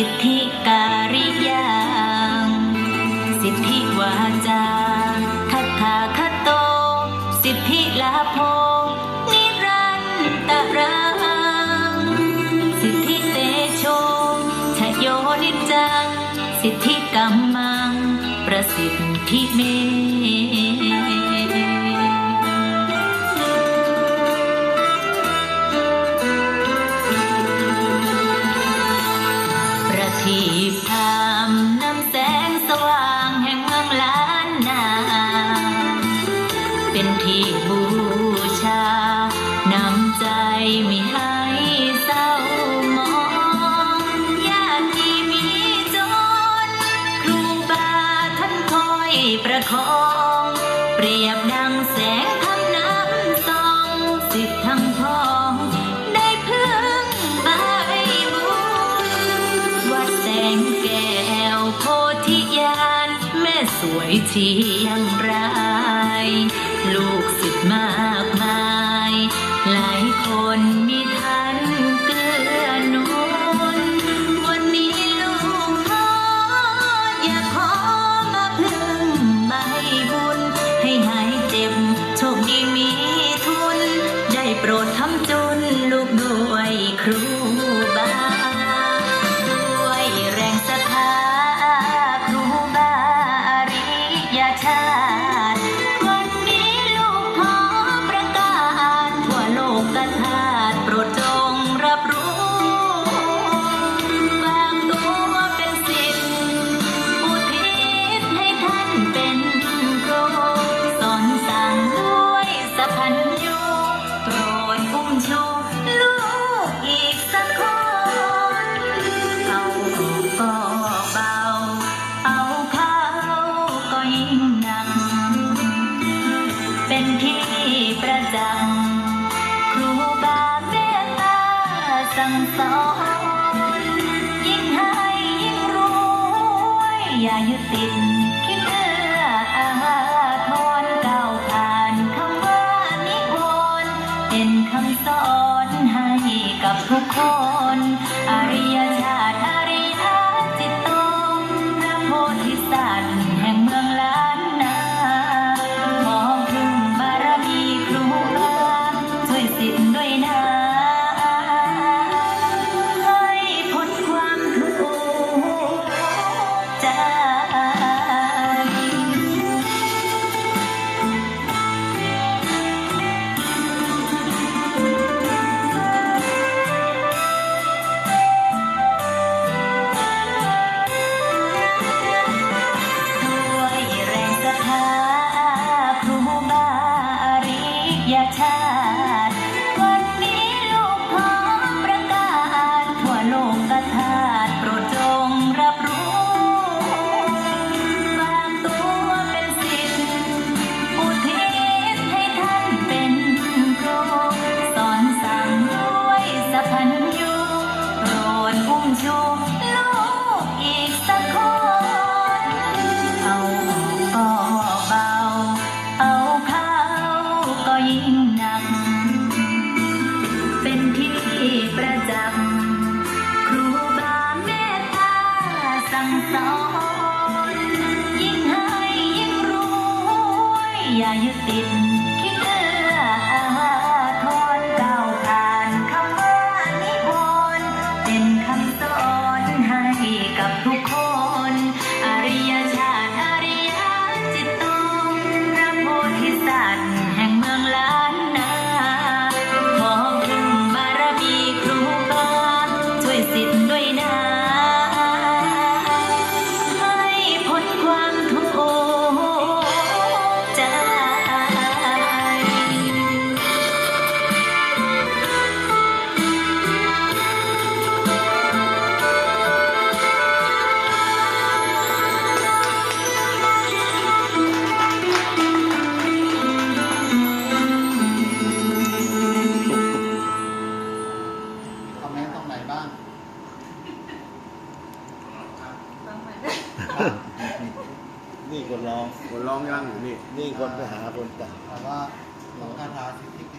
สิทธิการิยัง สิทธิวาจาคัตถาคโต สิทธิลาโภนิรันตรัง สิทธิเตโชชโยนิจจัง สิทธิกัมมัง ประสิทธิเม ทีปธรรมนำแสงสว่างแห่งเมืองล้านนา เป็นที่บูชานำใจไม่ให้เศร้าหมองญาติที่มีจน ครูบาท่านคอยประคอง เปรียบดังแสง ยเชียงราย งสอนยิ่งให้ยิ่งรวยอย่ายึดติดคิดเอื้ออาทรก้าวผ่านคำว่านิพนธ์เป็นคำสอนให้กับทุกคน งหนักเป็นที่ประจักษ์ครูบาเมตตาสั่งสอน ยิ่งให้ยิ่งรวยอย่ายึดติดคิดเอื้ออาทรก้าวผ่านคำว่านิพนธ์เป็นคำสอนให้กับทุกคน นี่คนร้อง คนร้องยังอยู่นี่ นี่คนไปหาคนแต่ง แต่ว่าของคาถาสิทธิ